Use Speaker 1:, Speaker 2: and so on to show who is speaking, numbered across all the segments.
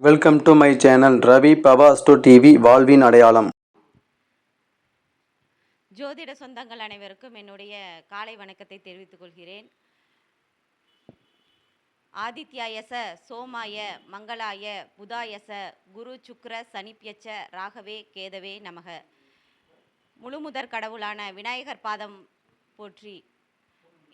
Speaker 1: Welcome to my channel Ravi பவாஸ்டோ TV வாழ்வின் அடையாளம்
Speaker 2: ஜோதிட சொந்தங்கள் அனைவருக்கும் என்னுடைய காலை வணக்கத்தை தெரிவித்துக் கொள்கிறேன். ஆதித்யாயச சோமாய மங்களாய புதாயச குரு சுக்ர சனிப்பியச்ச ராகவே கேதவே நமக. முழுமுதற் கடவுளான விநாயகர் பாதம் போற்றி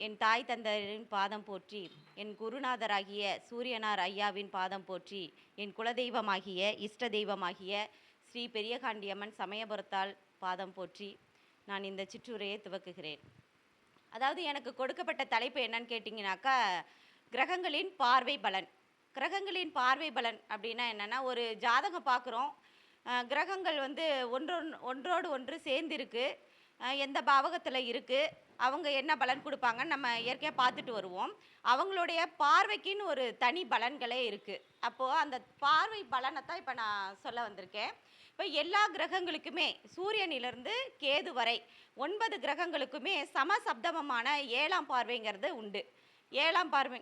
Speaker 2: என் தாய் தந்தரின் பாதம் போற்றி என் குருநாதராகிய சூரியனார் ஐயாவின் பாதம் போற்றி என் குலதெய்வமாகிய இஷ்ட தெய்வமாகிய ஸ்ரீ பெரியகாண்டியம்மன் சமயபுரத்தால் பாதம் போற்றி நான் இந்த சிற்றுரையை துவக்குகிறேன். அதாவது எனக்கு கொடுக்கப்பட்ட தலைப்பு என்னன்னு கேட்டிங்கனாக்கா கிரகங்களின் பார்வை பலன். கிரகங்களின் பார்வை பலன் அப்படின்னா என்னென்னா ஒரு ஜாதகம் பார்க்குறோம். கிரகங்கள் வந்து ஒன்றொன் ஒன்றோடு ஒன்று சேர்ந்திருக்கு. எந்த பாவகத்தில் இருக்குது அவங்க என்ன பலன் கொடுப்பாங்கன்னு நம்ம இயற்கையாக பார்த்துட்டு வருவோம். அவங்களுடைய பார்வைக்குன்னு ஒரு தனி பலன்களே இருக்குது அப்போது அந்த பார்வை பலனை தான் இப்போ நான் சொல்ல வந்திருக்கேன். இப்போ எல்லா கிரகங்களுக்குமே சூரியனிலிருந்து கேது வரை ஒன்பது கிரகங்களுக்குமே சமசப்தமமான ஏழாம் பார்வைங்கிறது உண்டு. ஏழாம் பார்வை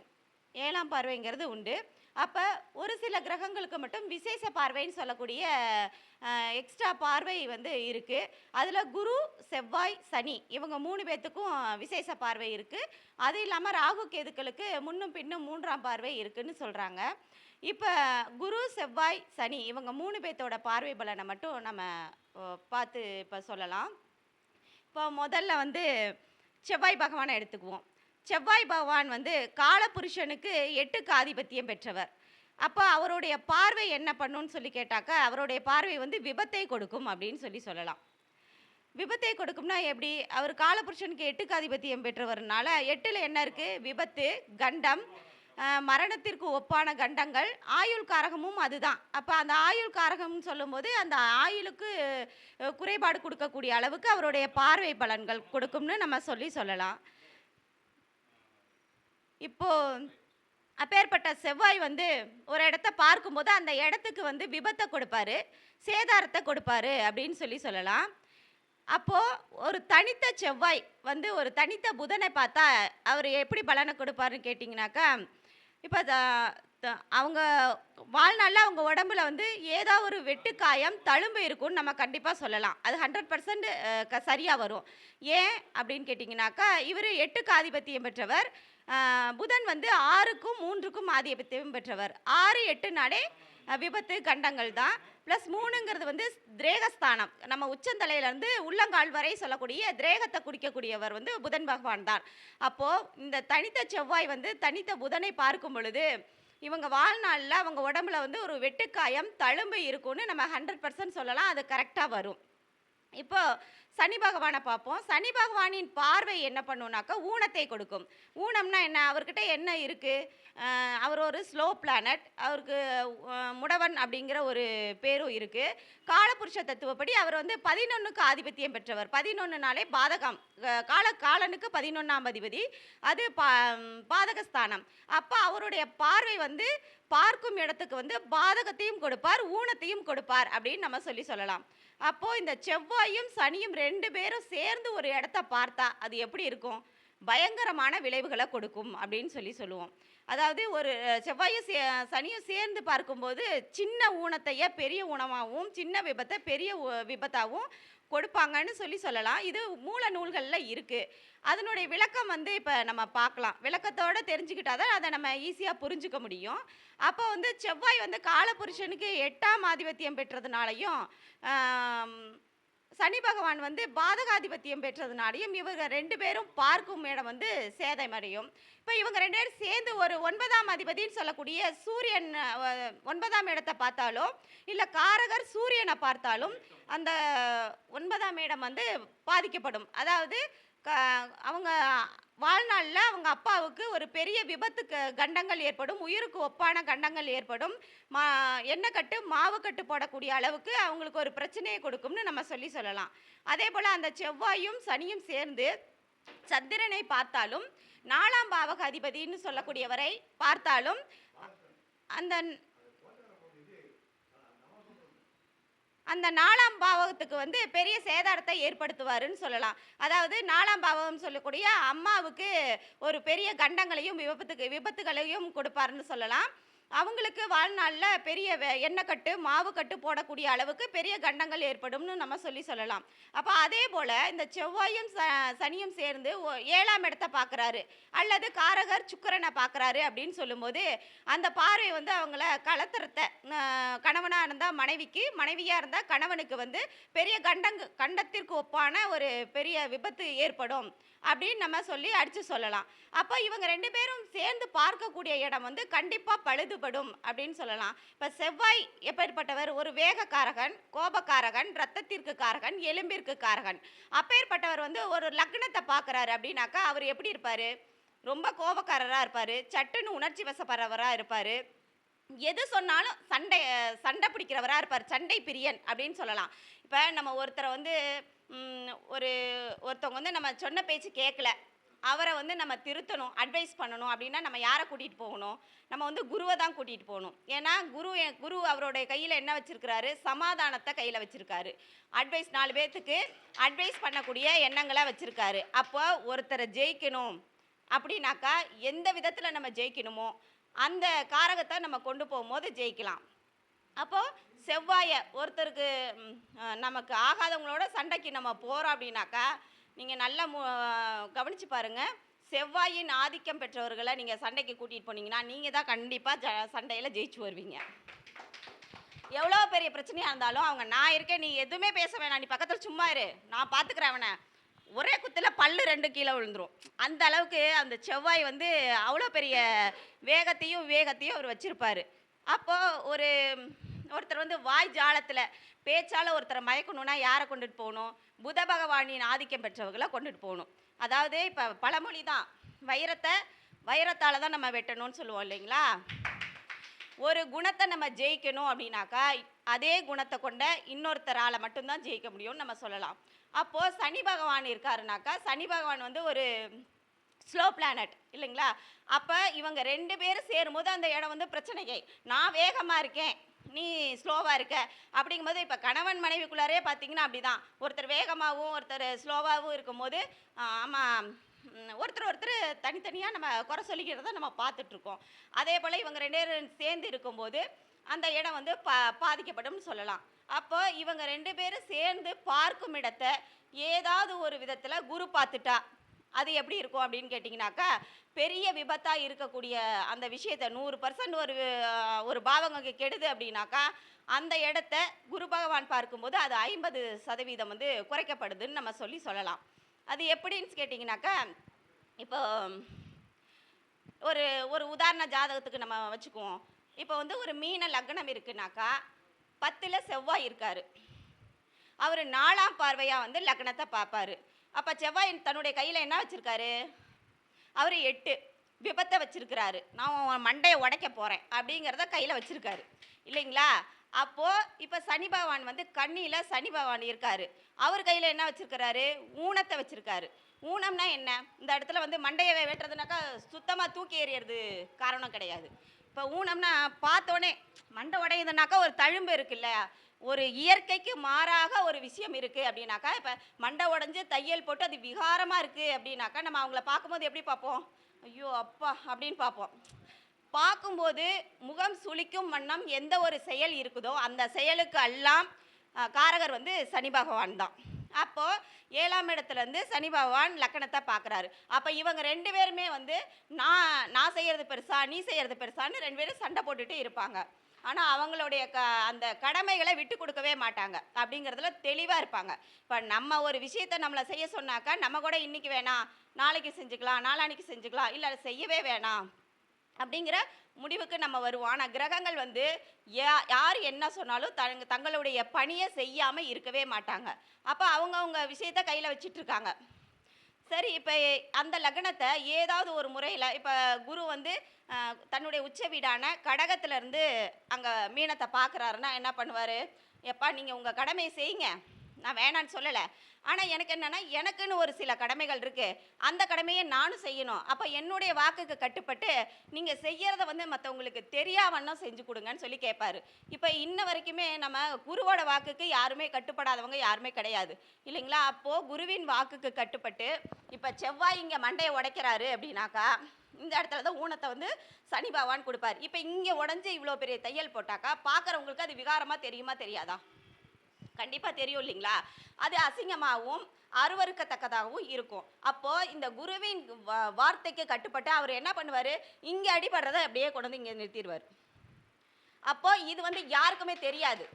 Speaker 2: ஏழாம் பார்வைங்கிறது உண்டு. அப்போ ஒரு சில கிரகங்களுக்கு மட்டும் விசேஷ பார்வைன்னு சொல்லக்கூடிய எக்ஸ்ட்ரா பார்வை வந்து இருக்குது அதில் குரு செவ்வாய் சனி இவங்க மூணு பேர்த்துக்கும் விசேஷ பார்வை இருக்குது அது இல்லாமல் ராகு கேதுக்களுக்கு முன்னும் பின்னும் மூன்றாம் பார்வை இருக்குன்னு சொல்கிறாங்க இப்போ குரு செவ்வாய் சனி இவங்க மூணு பேர்த்தோட பார்வை பலனை மட்டும் நம்ம பார்த்து இப்போ சொல்லலாம். இப்போ முதல்ல வந்து செவ்வாய் பகவானை எடுத்துக்குவோம். செவ்வாய் பகவான் வந்து காலபுருஷனுக்கு எட்டுக்கு ஆதிபத்தியம் பெற்றவர். அப்போ அவருடைய பார்வை என்ன பண்ணுன்னு சொல்லி கேட்டாக்கா அவருடைய பார்வை வந்து விபத்தை கொடுக்கும் அப்படின்னு சொல்லி சொல்லலாம். விபத்தை கொடுக்கும்னா எப்படி? அவர் காலபுருஷனுக்கு எட்டுக்கு ஆதிபத்தியம் பெற்றவர்னால எட்டில் என்ன இருக்குது விபத்து கண்டம் மரணத்திற்கு ஒப்பான கண்டங்கள் ஆயுள் காரகமும் அதுதான். அப்போ அந்த ஆயுள் காரகம்னு சொல்லும்போது அந்த ஆயுளுக்கு குறைபாடு கொடுக்கக்கூடிய அளவுக்கு அவருடைய பார்வை பலன்கள் கொடுக்கும்னு நம்ம சொல்லி சொல்லலாம். இப்போது அப்பேற்பட்ட செவ்வாய் வந்து ஒரு இடத்த பார்க்கும்போது அந்த இடத்துக்கு வந்து விபத்தை கொடுப்பாரு சேதாரத்தை கொடுப்பாரு அப்படின்னு சொல்லி சொல்லலாம். அப்போது ஒரு தனித்த செவ்வாய் வந்து ஒரு தனித்த புதனை பார்த்தா அவர் எப்படி பலனை கொடுப்பாருன்னு கேட்டிங்கனாக்கா இப்போ அவங்க வாழ்நாளில் அவங்க உடம்புல வந்து ஏதோ ஒரு வெட்டுக்காயம் தழும்பு இருக்கும்னு நம்ம கண்டிப்பாக சொல்லலாம். அது ஹண்ட்ரட் பர்சன்ட் சரியாக வரும். ஏன் அப்படின்னு கேட்டிங்கனாக்கா இவர் எட்டுக்கு ஆதிபத்தியம் பெற்றவர். புதன் வந்து ஆறுக்கும் மூன்றுக்கும் ஆதிபத்தியம் பெற்றவர். ஆறு எட்டு அஹ், விபத்து கண்டங்கள் தான். ப்ளஸ் மூணுங்கிறது வந்து திரேகஸ்தானம். நம்ம உச்சந்தலையிலேருந்து உள்ளங்கால் வரை சொல்லக்கூடிய திரேகத்தை குடிக்கக்கூடியவர் வந்து புதன் பகவான் தான். அப்போது இந்த தனித்த செவ்வாய் வந்து தனித்த புதனை பார்க்கும் பொழுது இவங்க வாழ்நாளில் அவங்க உடம்புல வந்து ஒரு வெட்டுக்காயம் தழும்பு இருக்கும்னு நம்ம ஹண்ட்ரட் பர்சன்ட் சொல்லலாம். அது கரெக்டாக வரும். இப்போ சனி பகவானை பார்ப்போம். சனி பகவானின் பார்வை என்ன பண்ணுனாக்கா ஊனத்தை கொடுக்கும். ஊனம்னா என்ன? அவர்கிட்ட என்ன இருக்குது அவர் ஒரு ஸ்லோ பிளானட். அவருக்கு முடவன் அப்படிங்கிற ஒரு பேரும் இருக்குது காலபுருஷ தத்துவப்படி அவர் வந்து பதினொன்றுக்கு ஆதிபத்தியம் பெற்றவர். பதினொன்றுனாலே பாதகம். கால காலனுக்கு பதினொன்றாம் அதிபதி. அது பா பாதகஸ்தானம். அப்போ அவருடைய பார்வை வந்து பார்க்கும் இடத்துக்கு வந்து பாதகத்தையும் கொடுப்பார் ஊனத்தையும் கொடுப்பார் அப்படின்னு நம்ம சொல்லி சொல்லலாம். அப்போ இந்த செவ்வாயும் சனியும் ரெண்டு பேரும் சேர்ந்து ஒரு இடத்த பார்த்தா அது எப்படி இருக்கும்? பயங்கரமான விளைவுகளை கொடுக்கும் அப்படின்னு சொல்லி சொல்லுவோம். அதாவது ஒரு செவ்வாயும் சே சனியும் சேர்ந்து பார்க்கும்போது சின்ன ஊனத்தையே பெரிய ஊனமாகவும் சின்ன விபத்தை பெரிய விபத்தாகவும் கொடுப்பாங்கன்னு சொல்லி சொல்லலாம். இது மூல நூல்களில் இருக்குது அதனுடைய விளக்கம் வந்து இப்போ நம்ம பார்க்கலாம். விளக்கத்தோடு தெரிஞ்சுக்கிட்டா தான் அதை நம்ம ஈஸியாக புரிஞ்சுக்க முடியும். அப்போ வந்து செவ்வாய் வந்து காலபுருஷனுக்கு எட்டாம் ஆதிபத்தியம் பெற்றதுனாலையும் சனி பகவான் வந்து பாதகாதிபத்தியம் பெற்றதுனாலையும் இவங்க ரெண்டு பேரும் பார்க்கும் இடம் வந்து சேதமடையும் இப்போ இவங்க ரெண்டு பேரும் சேர்ந்து ஒரு ஒன்பதாம் அதிபதின்னு சொல்லக்கூடிய சூரியன் ஒன்பதாம் இடத்தை பார்த்தாலும் இல்லை காரகர் சூரியனை பார்த்தாலும் அந்த ஒன்பதாம் இடம் வந்து பாதிக்கப்படும். அதாவது க அவங்க வாழ்நாளில் அவங்க அப்பாவுக்கு ஒரு பெரிய விபத்து கண்டங்கள் ஏற்படும் உயிருக்கு ஒப்பான கண்டங்கள் ஏற்படும். மா எண்ணெய் கட்டு மாவு கட்டு போடக்கூடிய அளவுக்கு அவங்களுக்கு ஒரு பிரச்சனையை கொடுக்கும்னு நம்ம சொல்லி சொல்லலாம். அதே போல் அந்த செவ்வாயும் சனியும் சேர்ந்து சந்திரனை பார்த்தாலும் நாலாம் பாவக அதிபதின்னு சொல்லக்கூடியவரை பார்த்தாலும் அந்த அந்த நாலாம் பாவகத்துக்கு வந்து பெரிய சேதாரத்தை ஏற்படுத்துவாருன்னு சொல்லலாம். அதாவது நாலாம் பாவகம் சொல்லக்கூடிய அம்மாவுக்கு ஒரு பெரிய கண்டங்களையும் விபத்துக்கு விபத்துகளையும் கொடுப்பாருன்னு சொல்லலாம். அவங்களுக்கு வாழ்நாளில் பெரிய வே- எண்ணெய் கட்டு மாவு கட்டு போடக்கூடிய அளவுக்கு பெரிய கண்டங்கள் ஏற்படும்னு நம்ம சொல்லி சொல்லலாம். அப்போ அதே போல் இந்த செவ்வாயும் ச சனியும் சேர்ந்து ஒ- ஏழாம் இடத்த பார்க்குறாரு அல்லது காரகர் சுக்கரனை பார்க்குறாரு அப்படின்னு சொல்லும்போது அந்த பார்வை வந்து அவங்கள கலத்துறத்த கணவனாக இருந்தால் மனைவிக்கு மனைவியாக இருந்தால் கணவனுக்கு வந்து பெரிய கண்டங்கு கண்டத்திற்கு ஒப்பான ஒரு பெரிய விபத்து ஏற்படும். அப்படின்னு நம்ம சொல்லி அடித்து சொல்லலாம். அப்போ இவங்க ரெண்டு பேரும் சேர்ந்து பார்க்கக்கூடிய இடம் வந்து கண்டிப்பாக பழுதுபடும் அப்படின்னு சொல்லலாம். இப்போ செவ்வாய் எப்பேற்பட்டவர்? ஒரு வேகக்காரகன் கோபக்காரகன் ரத்தத்திற்கு காரகன் எலும்பிற்கு காரகன். அப்பேற்பட்டவர் வந்து ஒரு லக்னத்தை பார்க்குறாரு அப்படின்னாக்கா அவர் எப்படி இருப்பார்? ரொம்ப கோபக்காரராக இருப்பார். சட்டுன்னு உணர்ச்சி வசப்படுறவராக இருப்பார். எது சொன்னாலும் சண்டை சண்டை பிடிக்கிறவராக இருப்பார். சண்டை பிரியன் அப்படின்னு சொல்லலாம். இப்போ நம்ம ஒருத்தரை வந்து ஒரு ஒருத்தவங்க வந்து நம்ம சொன்ன பேச்சு கேட்கல அவரை வந்து நம்ம திருத்தணும் அட்வைஸ் பண்ணணும் அப்படின்னா நம்ம யாரை கூட்டிகிட்டு போகணும்? நம்ம வந்து குருவை தான் கூட்டிகிட்டு போகணும். ஏன்னா குரு என் குரு அவருடைய கையில் என்ன வச்சுருக்கிறாரு? சமாதானத்தை கையில் வச்சுருக்காரு. அட்வைஸ் நாலு பேர்த்துக்கு அட்வைஸ் பண்ணக்கூடிய எண்ணங்களை வச்சுருக்காரு. அப்போ ஒருத்தரை ஜெயிக்கணும் அப்படின்னாக்கா எந்த விதத்தில் நம்ம ஜெயிக்கணுமோ அந்த காரகத்தை நம்ம கொண்டு போகும்போது ஜெயிக்கலாம். அப்போது செவ்வாயை ஒருத்தருக்கு நமக்கு ஆகாதவங்களோட சண்டைக்கு நம்ம போகிறோம் அப்படின்னாக்கா நீங்கள் நல்லா மு கவனித்து பாருங்கள் செவ்வாயின் ஆதிக்கம் பெற்றவர்களை நீங்கள் சண்டைக்கு கூட்டிகிட்டு போனீங்கன்னா நீங்கள் தான் கண்டிப்பாக ஜ சண்டையில் ஜெயிச்சு வருவீங்க. எவ்வளோ பெரிய பிரச்சனையாக இருந்தாலும் அவங்க நான் இருக்கேன் நீ எதுவுமே பேச வேணாம் நீ பக்கத்தில் சும்மா இரு. நான் பார்த்துக்கிறேன் அவனை. ஒரே குத்தில் பல்லு ரெண்டு கீழே விழுந்துடும் அந்த அளவுக்கு அந்த செவ்வாய் வந்து அவ்வளோ பெரிய வேகத்தையும் வேகத்தையும் அவர் வச்சுருப்பார். அப்போது ஒரு ஒருத்தர் வந்து வாய் ஜாலத்தில் பேச்சால் ஒருத்தரை மயக்கணும்னா யாரை கொண்டுட்டு போகணும்? புத பகவானின் ஆதிக்கம் பெற்றவர்களை கொண்டுட்டு போகணும். அதாவது இப்போ பழமொழி தான். வைரத்தை வைரத்தால் தான் நம்ம வெட்டணும்னு சொல்லுவோம் இல்லைங்களா? ஒரு குணத்தை நம்ம ஜெயிக்கணும் அப்படின்னாக்கா அதே குணத்தை கொண்ட இன்னொருத்தரால் மட்டும்தான் ஜெயிக்க முடியும்னு நம்ம சொல்லலாம். அப்போது சனி பகவான் இருக்காருனாக்கா சனி பகவான் வந்து ஒரு ஸ்லோ பிளானட் இல்லைங்களா? அப்போ இவங்க ரெண்டு பேரும் சேரும்போது அந்த இடம் வந்து பிரச்சனைகை நான் வேகமாக இருக்கேன் நீ ஸ்லோவாக இருக்க. அப்படிங்கும்போது இப்போ கணவன் மனைவிக்குள்ளாரே பார்த்தீங்கன்னா அப்படிதான். ஒருத்தர் வேகமாகவும் ஒருத்தர் ஸ்லோவாகவும் இருக்கும்போது ஆமாம் ஒருத்தர் ஒருத்தர் தனித்தனியாக நம்ம குறை சொல்லிக்கிறத நம்ம பார்த்துட்ருக்கோம். அதே போல் இவங்க ரெண்டு பேரும் சேர்ந்து இருக்கும்போது அந்த இடம் வந்து பா பாதிக்கப்படும் சொல்லலாம். அப்போ இவங்க ரெண்டு பேரும் சேர்ந்து பார்க்கும் இடத்தை ஏதாவது ஒரு விதத்தில் குரு பார்த்துட்டா அது எப்படி இருக்கும் அப்படின்னு கேட்டிங்கனாக்கா பெரிய விபத்தாக இருக்கக்கூடிய அந்த விஷயத்தை நூறு பர்சன்ட் ஒரு ஒரு பாவங்க கெடுது அப்படின்னாக்கா அந்த இடத்த குரு பகவான் பார்க்கும்போது அது ஐம்பது சதவீதம் வந்து குறைக்கப்படுதுன்னு நம்ம சொல்லி சொல்லலாம். அது எப்படின்னு கேட்டிங்கனாக்கா இப்போ ஒரு ஒரு உதாரண ஜாதகத்துக்கு நம்ம வச்சுக்குவோம். இப்போ வந்து ஒரு மீன லக்னம் இருக்குனாக்கா பத்தில் செவ்வாய் இருக்கார். அவர் நாலாம் பார்வையாக வந்து லக்னத்தை பார்ப்பாரு. அப்போ செவ்வாய் தன்னுடைய கையில் என்ன வச்சுருக்காரு? அவர் எட்டு விபத்தை வச்சுருக்கிறாரு. நான் மண்டையை உடைக்க போகிறேன் அப்படிங்கிறத கையில் வச்சுருக்காரு. இல்லைங்களா? அப்போது இப்போ சனி பகவான் வந்து கண்ணியில் சனி பகவான் இருக்கார். அவர் கையில் என்ன வச்சுருக்கிறாரு? ஊனத்தை வச்சுருக்காரு. ஊனம்னா என்ன? இந்த இடத்துல வந்து மண்டையை வெட்டுறதுனாக்கா சுத்தமாக தூக்கி எறியறது காரணம் கிடையாது. இப்போ ஊனம்னா பார்த்தோன்னே மண்டை உடையுதுனாக்கா ஒரு தழும்பு இருக்குல்ல? ஒரு இயற்கைக்கு மாறாக ஒரு விஷயம் இருக்குது அப்படின்னாக்கா இப்போ மண்டை உடஞ்சி தையல் போட்டு அது விகாரமாக இருக்குது அப்படின்னாக்கா நம்ம அவங்கள பார்க்கும்போது எப்படி பார்ப்போம்? ஐயோ அப்பா அப்படின்னு பார்ப்போம். பார்க்கும்போது முகம் சுளிக்கும் வண்ணம் எந்த ஒரு செயல் இருக்குதோ அந்த செயலுக்கு எல்லாம் காரகர் வந்து சனி பகவான் தான். அப்போது ஏழாம் இடத்துலேருந்து சனி பகவான் லக்கணத்தை பார்க்குறாரு. அப்போ இவங்க ரெண்டு பேருமே வந்து நான் நான் செய்கிறது பெருசா நீ செய்கிறது பெருசான்னு ரெண்டு பேரும் சண்டை போட்டுட்டு இருப்பாங்க. ஆனால் அவங்களுடைய க அந்த கடமைகளை விட்டு கொடுக்கவே மாட்டாங்க. அப்படிங்கிறதுல தெளிவாக இருப்பாங்க. இப்போ நம்ம ஒரு விஷயத்தை நம்மளை செய்ய சொன்னாக்கா நம்ம கூட இன்றைக்கி வேணாம் நாளைக்கு செஞ்சுக்கலாம் நாளான்னைக்கு செஞ்சுக்கலாம் இல்லை அதை செய்யவே வேணாம் அப்படிங்கிற முடிவுக்கு நம்ம வருவோம். ஆனால் கிரகங்கள் வந்து யார் என்ன சொன்னாலும் தங் தங்களுடைய பணியை செய்யாமல் இருக்கவே மாட்டாங்க. அப்போ அவங்கவுங்க விஷயத்த கையில் வச்சிட்ருக்காங்க. சரி இப்போ அந்த லக்னத்தை ஏதாவது ஒரு முறையில் இப்போ குரு வந்து தன்னுடைய உச்ச வீடான கடகத்திலேருந்து அங்கே மீனத்தை பார்க்குறாருன்னா என்ன பண்ணுவார்? எப்பா நீங்கள் உங்கள் கடமையை செய்யுங்க. நான் வேணான்னு சொல்லலை. ஆனால் எனக்கு என்னென்னா எனக்குன்னு ஒரு சில கடமைகள் இருக்குது அந்த கடமையை நானும் செய்யணும். அப்போ என்னுடைய வாக்குக்கு கட்டுப்பட்டு நீங்கள் செய்கிறத வந்து மற்றவங்களுக்கு தெரியாமன்னா செஞ்சு கொடுங்கன்னு சொல்லி கேட்பாரு இப்போ இன்ன வரைக்குமே நம்ம குருவோட வாக்குக்கு யாருமே கட்டுப்படாதவங்க யாருமே கிடையாது. இல்லைங்களா? அப்போது குருவின் வாக்குக்கு கட்டுப்பட்டு இப்போ செவ்வாய் இங்கே மண்டையை உடைக்கிறாரு அப்படின்னாக்கா இந்த இடத்துல தான் ஊனத்தை வந்து சனி பகவான் கொடுப்பார். இப்போ இங்கே உடஞ்சி இவ்வளோ பெரிய தையல் போட்டாக்கா பார்க்குறவங்களுக்கு அது விகாரமாக தெரியுமா தெரியாதா? கண்டிப்பாக தெரியும் இல்லைங்களா? அது அசிங்கமாகவும் அருவருக்கத்தக்கதாகவும் இருக்கும். அப்போது இந்த குருவின் வார்த்தைக்கு கட்டுப்பட்டு அவர் என்ன பண்ணுவார்? இங்கே அடிபடுறதை அப்படியே கொண்டு வந்து இங்கே நிறுத்திடுவார். அப்போது இது வந்து யாருக்குமே தெரியாது.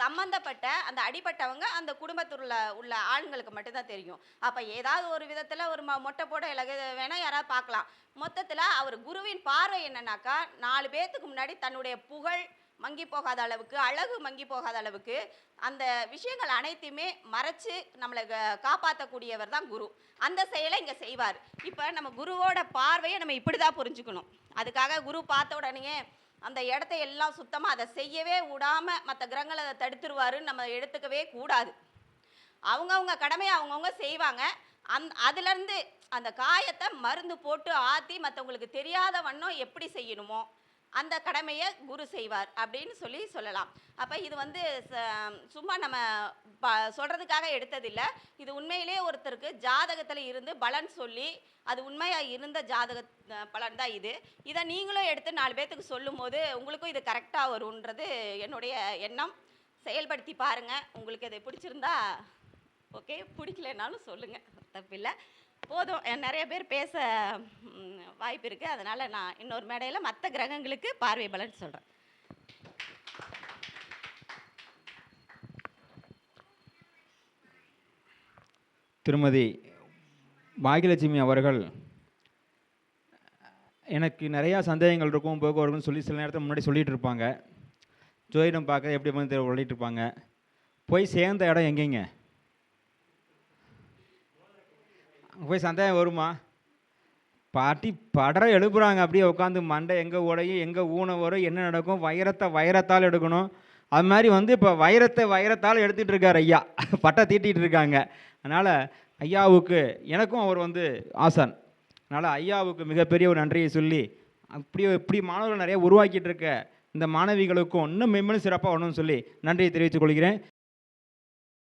Speaker 2: சம்மந்தப்பட்ட அந்த அடிபட்டவங்க அந்த குடும்பத்தில் உள்ள ஆளுங்களுக்கு ஆண்களுக்கு மட்டும்தான் தெரியும். அப்போ ஏதாவது ஒரு விதத்தில் ஒரு ம மொட்டை போட இலகு வேணால் யாராவது பார்க்கலாம். மொத்தத்தில் அவர் குருவின் பார்வை என்னன்னாக்கா நாலு பேர்த்துக்கு முன்னாடி தன்னுடைய புகழ் மங்கி போகாத அளவுக்கு அழகு மங்கி போகாத அளவுக்கு அந்த விஷயங்கள் அனைத்தையுமே மறைச்சு நம்மளை க- காப்பாற்றக்கூடியவர் தான் குரு. அந்த செயலை இங்கே செய்வார். இப்போ நம்ம குருவோட பார்வையை நம்ம இப்படி தான் புரிஞ்சுக்கணும். அதுக்காக குரு பார்த்த உடனே அந்த இடத்த எல்லாம் சுத்தமாக அதை செய்யவே விடாமல் மற்ற கிரகங்களை அதை தடுத்துருவாருன்னு நம்ம எடுத்துக்கவே கூடாது. அவங்கவுங்க கடமையை அவங்கவுங்க செய்வாங்க. அந் அதுலேருந்து அந்த காயத்தை மருந்து போட்டு ஆற்றி மற்றவங்களுக்கு தெரியாத வண்ணம் எப்படி செய்யணுமோ அந்த கடமையை குரு செய்வார் அப்படின்னு சொல்லி சொல்லலாம். அப்போ இது வந்து ச- சும்மா நம்ம ப சொல்கிறதுக்காக எடுத்ததில்லை. இது உண்மையிலே ஒருத்தருக்கு ஜாதகத்தில் இருந்து பலன் சொல்லி அது உண்மையாக இருந்த ஜாதக பலன் தான் இது. இதை நீங்களும் எடுத்து நாலு பேர்த்துக்கு சொல்லும்போது உங்களுக்கும் இது கரெக்டாக வரும்ன்றது என்னுடைய எண்ணம். செயல்படுத்தி பாருங்கள் உங்களுக்கு இது பிடிச்சிருந்தா ஓகே பிடிக்கலனாலும் சொல்லுங்கள் தப்பில்லை. போதும். நிறைய பேர் பேச வாய்ப்பு இருக்குது அதனால் நான் இன்னொரு மேடையில் மற்ற கிரகங்களுக்கு பார்வை பலன் சொல்கிறேன்
Speaker 3: திருமதி பாகியலட்சுமி அவர்கள் எனக்கு நிறையா சந்தேகங்கள் இருக்கும் போக சொல்லி சில நேரத்தில் முன்னாடி சொல்லிட்டு இருப்பாங்க. ஜோதிடம் பார்க்க எப்படி வந்து சொல்லிட்டு இருப்பாங்க. போய் சேர்ந்த இடம் எங்கேங்க? அங்கே போய் சந்தேகம் வருமா? பாட்டி படர எழுப்புறாங்க. அப்படியே உட்காந்து மண்டை எங்கே உடையும் எங்கே ஊன வரும் என்ன நடக்கும்? வைரத்தை வைரத்தால் எடுக்கணும். அது மாதிரி வந்து இப்போ வைரத்தை வைரத்தால் எடுத்துகிட்டு இருக்கார் ஐயா. பட்டை தீட்டிகிட்டு இருக்காங்க. அதனால் ஐயாவுக்கு எனக்கும் அவர் வந்து ஆசான். அதனால் ஐயாவுக்கு மிகப்பெரிய ஒரு நன்றியை சொல்லி அப்படியே இப்படி மாணவர்கள் நிறைய உருவாக்கிட்டு இருக்க இந்த மாணவிகளுக்கும் இன்னும் மென்மேலும் சிறப்பாக வரணும்னு சொல்லி நன்றியை தெரிவித்துக் கொள்கிறேன்.